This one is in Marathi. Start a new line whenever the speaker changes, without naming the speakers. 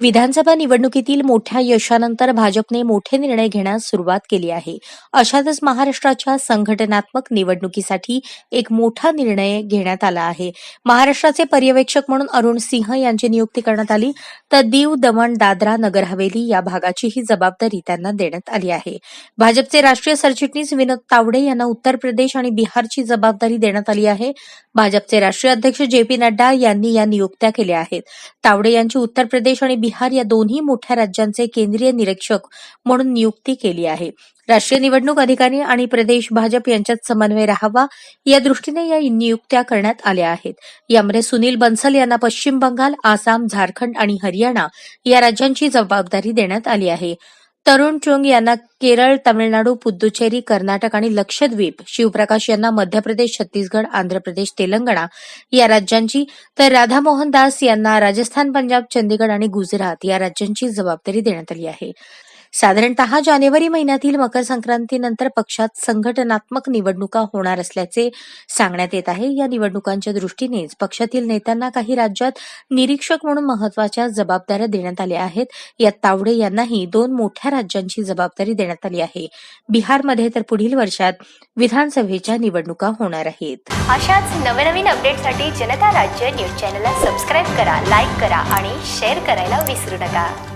विधानसभा निवडणुकीतील मोठ्या यशानंतर भाजपने मोठे निर्णय घेण्यास सुरुवात केली आहे. अशातच महाराष्ट्राच्या संघटनात्मक निवडणुकीसाठी एक मोठा निर्णय घेण्यात आला आहे. महाराष्ट्राचे पर्यवेक्षक म्हणून अरुण सिंह यांची नियुक्ती करण्यात आली. तर दीव दमण दादरा नगर हवेली या भागाची ही जबाबदारी त्यांना देण्यात आली आहे. भाजपचे राष्ट्रीय सरचिटणीस विनोद तावडे यांना उत्तर प्रदेश आणि बिहारची जबाबदारी देण्यात आली आहे. भाजपचे राष्ट्रीय अध्यक्ष जे पी नड्डा यांनी या नियुक्त्या केल्या आहेत. तावडे यांची उत्तर प्रदेश आणि बिहार या दोन्ही मोठ्या राज्यांचे केंद्रीय निरीक्षक म्हणून नियुक्ती केली आहे. राष्ट्रीय निवडणूक अधिकारी आणि प्रदेश भाजप यांच्यात समन्वय राहावा या दृष्टीने या नियुक्त्या करण्यात आल्या आहेत. यामध्ये सुनील बन्सल यांना पश्चिम बंगाल आसाम झारखंड आणि हरियाणा या राज्यांची जबाबदारी देण्यात आली आहे. तरुण चुंग यांना केरळ तामिळनाडू पुद्दुचेरी कर्नाटक आणि लक्षद्वीप शिवप्रकाश यांना मध्य प्रदेश छत्तीसगड आंध्र प्रदेश तेलंगणा या राज्यांची तर राधामोहन दास यांना राजस्थान पंजाब चंदीगड आणि गुजरात या राज्यांची जबाबदारी देण्यात आली आहे. साधारणतः जानेवारी महिन्यातील मकर संक्रांतीनंतर पक्षात संघटनात्मक निवडणुका होणार असल्याचे सांगण्यात येत आहे. या निवडणुकांच्या दृष्टीनेच पक्षातील नेत्यांना काही राज्यात निरीक्षक म्हणून महत्त्वाच्या जबाबदाऱ्या देण्यात आल्या आहेत. यात तावडे यांनाही दोन मोठ्या राज्यांची जबाबदारी देण्यात आली आहे. बिहारमध्ये तर पुढील वर्षात विधानसभेच्या निवडणुका होणार आहेत.
अशाच नवनवीन अपडेटसाठी जनता राज्य न्यूज चॅनलला सबस्क्राईब करा लाईक करा आणि शेअर करायला विसरू नका.